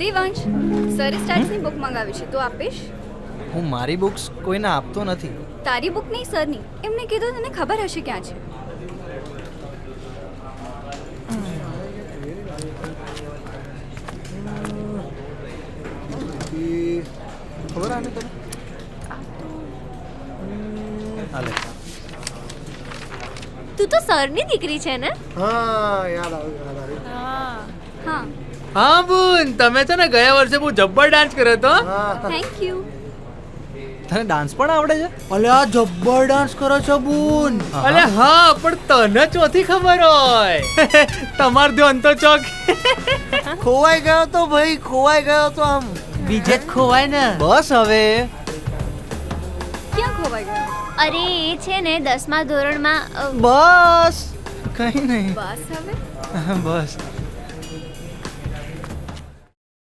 Devansh sir સ્ટેટ્સની book મંગાવી છે. તું આપીશ? હું મારી બુક્સ કોઈને આપતો નથી. તારી બુક નહીં સરની એમને કીધું તને ખબર હશે ક્યાં છે. ખબર આને તને? હાલે. તું તો સરની દીકરી છે ને? હા યાદ આવ્યું યાદ આવ્યું. હા બુન તમે છે ને ગયા વર્ષે બહુ જબ્બર ડાન્સ કર્યો તો થેન્ક યુ તને ડાન્સ પણ આવડે છે? અલે આ જબ્બર ડાન્સ કરો છો બુન. અલે હા પણ તને ચોથી ખબર હોય. તમાર ધ્યાન તો ચોક. ખોવાઈ ગયો તો ભાઈ ખોવાઈ ગયો તો આમ. બીજે જ ખોવાય ને. બસ હવે. ક્યાં ખોવાઈ ગયો? અરે એ છે ને દસમા ધોરણમાં બસ. કઈ નહીં. બસ હવે? બસ.